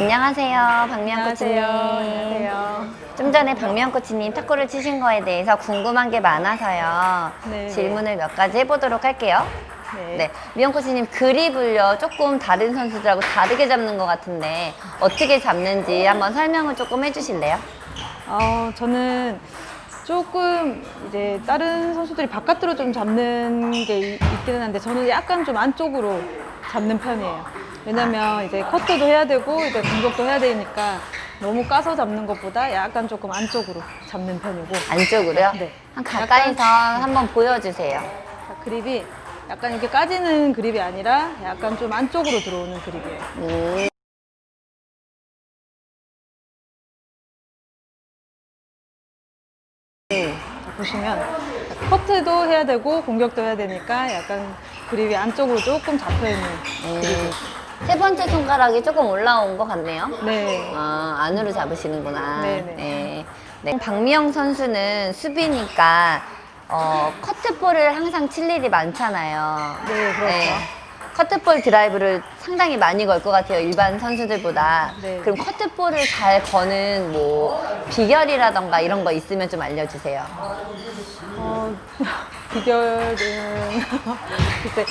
안녕하세요, 박미연 안녕하세요. 코치님. 안녕하세요. 좀 전에 박미연 코치님 탁구를 치신 거에 대해서 궁금한 게 많아서요. 네. 질문을 몇 가지 해보도록 할게요. 네. 네, 미영 코치님 그립을요 조금 다른 선수들하고 다르게 잡는 것 같은데 어떻게 잡는지 한번 설명을 조금 해주실래요? 어, 저는 조금 이제 다른 선수들이 바깥으로 좀 잡는 게 이- 있기는 한데 저는 약간 좀 안쪽으로 잡는 편이에요. 왜냐면 이제 커트도 해야 되고 이제 공격도 해야 되니까 너무 까서 잡는 것보다 약간 조금 안쪽으로 잡는 편이고 안쪽으로요? 네. 한 가까이서 한번 보여주세요. 자, 그립이 약간 이렇게 까지는 그립이 아니라 약간 좀 안쪽으로 들어오는 그립이에요. 음, 자, 보시면 커트도 해야 되고 공격도 해야 되니까 약간 그립이 안쪽으로 조금 잡혀 있는 그립이. 세 번째 손가락이 조금 올라온 것 같네요. 네. 아, 안으로 잡으시는구나. 네네. 네. 네. 박미영 선수는 수비니까 어, 커트볼을 항상 칠 일이 많잖아요. 네, 그렇죠. 커트볼 드라이브를 상당히 많이 걸 것 같아요. 일반 선수들보다. 네. 그럼 커트볼을 잘 거는 뭐 비결이라던가 이런 거 있으면 좀 알려주세요. 어, 비결은 글쎄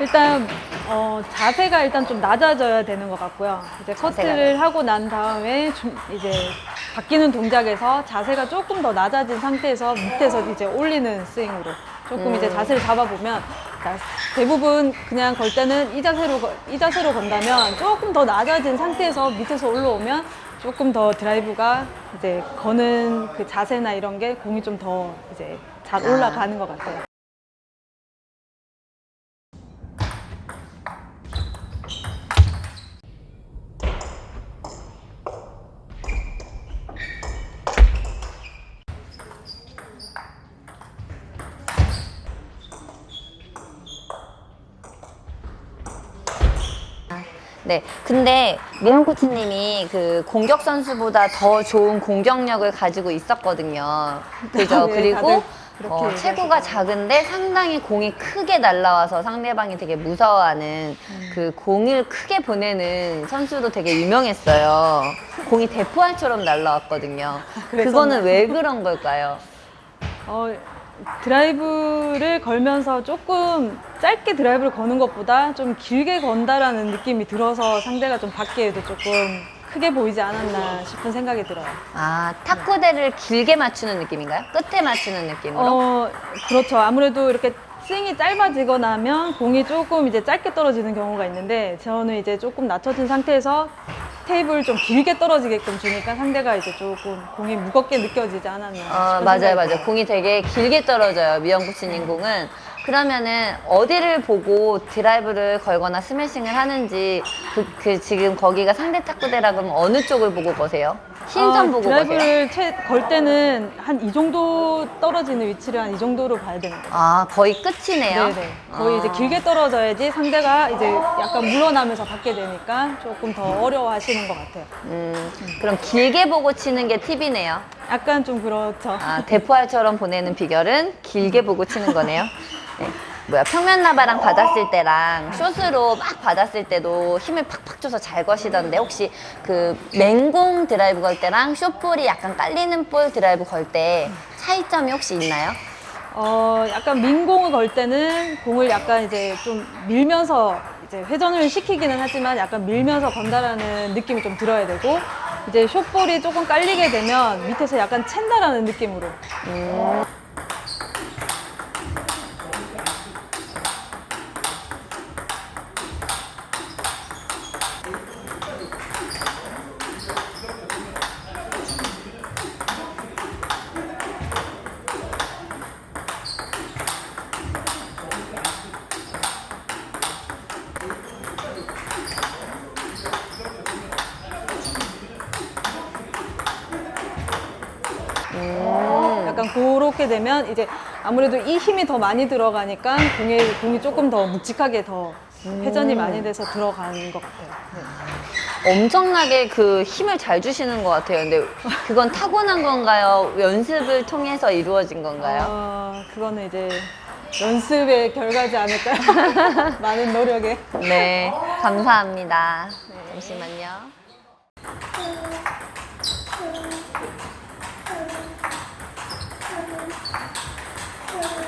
일단 어, 자세가 일단 좀 낮아져야 되는 것 같고요. 이제 커트를 하고 난 다음에 좀 이제 바뀌는 동작에서 자세가 조금 더 낮아진 상태에서 밑에서 이제 올리는 스윙으로 조금 이제 자세를 잡아보면 자, 대부분 그냥 걸 때는 이 자세로 거- 이 자세로 건다면 조금 더 낮아진 상태에서 밑에서 올라오면 조금 더 드라이브가 이제 거는 그 자세나 이런 게 공이 좀 더 이제 잘 아. 올라가는 것 같아요. 네. 근데 미영 코치님이 그 공격 선수보다 더 좋은 공격력을 가지고 있었거든요. 그죠? 네, 그리고 어. 체구가 작은데 상당히 공이 크게 날라와서 상대방이 되게 무서워하는 음. 그 공을 크게 보내는 선수로 되게 유명했어요. 공이 대포알처럼 날라왔거든요. 그랬었나요? 그거는 왜 그런 걸까요? 어, 드라이브를 걸면서 조금 짧게 드라이브를 거는 것보다 좀 길게 건다라는 느낌이 들어서 상대가 좀 받기에도 조금 크게 보이지 않았나 싶은 생각이 들어요. 아, 탁구대를 길게 맞추는 느낌인가요? 끝에 맞추는 느낌으로? 어, 그렇죠. 아무래도 이렇게 스윙이 짧아지거나 하면 공이 조금 이제 짧게 떨어지는 경우가 있는데 저는 이제 조금 낮춰진 상태에서 테이블 좀 길게 떨어지게끔 주니까 상대가 이제 조금 공이 무겁게 느껴지지 않았나. 어, 싶은 맞아요, 맞아요. 공이 되게 길게 떨어져요, 미영코치님 공은. 그러면은 어디를 보고 드라이브를 걸거나 스매싱을 하는지 그, 그 지금 거기가 상대 탁구대라 그러면 어느 쪽을 보고 거세요? 흰선 아, 보고 거세요? 드라이브를 채, 걸 때는 한 이 정도 떨어지는 위치를 한 이 정도로 봐야 되는 거예요. 아, 거의 끝이네요. 네네. 거의 아. 이제 길게 떨어져야지 상대가 이제 약간 물러나면서 받게 되니까 조금 더 어려워하시는 것 같아요. 음, 그럼 길게 보고 치는 게 팁이네요. 약간 좀 그렇죠. 아, 대포알처럼 보내는 비결은 길게 보고 치는 거네요. 네. 뭐야, 평면 나바랑 받았을 때랑 숏으로 막 받았을 때도 힘을 팍팍 줘서 잘 거시던데 혹시 그 맹공 드라이브 걸 때랑 숏볼이 약간 깔리는 볼 드라이브 걸 때 차이점이 혹시 있나요? 어, 약간 민공을 걸 때는 공을 약간 이제 좀 밀면서 이제 회전을 시키기는 하지만 약간 밀면서 건다라는 느낌이 좀 들어야 되고 이제 숏볼이 조금 깔리게 되면 밑에서 약간 챈다라는 느낌으로 음. 약간 그렇게 되면 이제 아무래도 이 힘이 더 많이 들어가니까 공에 공이 조금 더 묵직하게 더 음. 회전이 많이 돼서 들어가는 것 같아요. 네. 엄청나게 그 힘을 잘 주시는 것 같아요. 근데 그건 타고난 건가요? 연습을 통해서 이루어진 건가요? 어, 그거는 이제 연습의 결과지 않을까? 많은 노력에. 네, 감사합니다. 잠시만요. Thank you.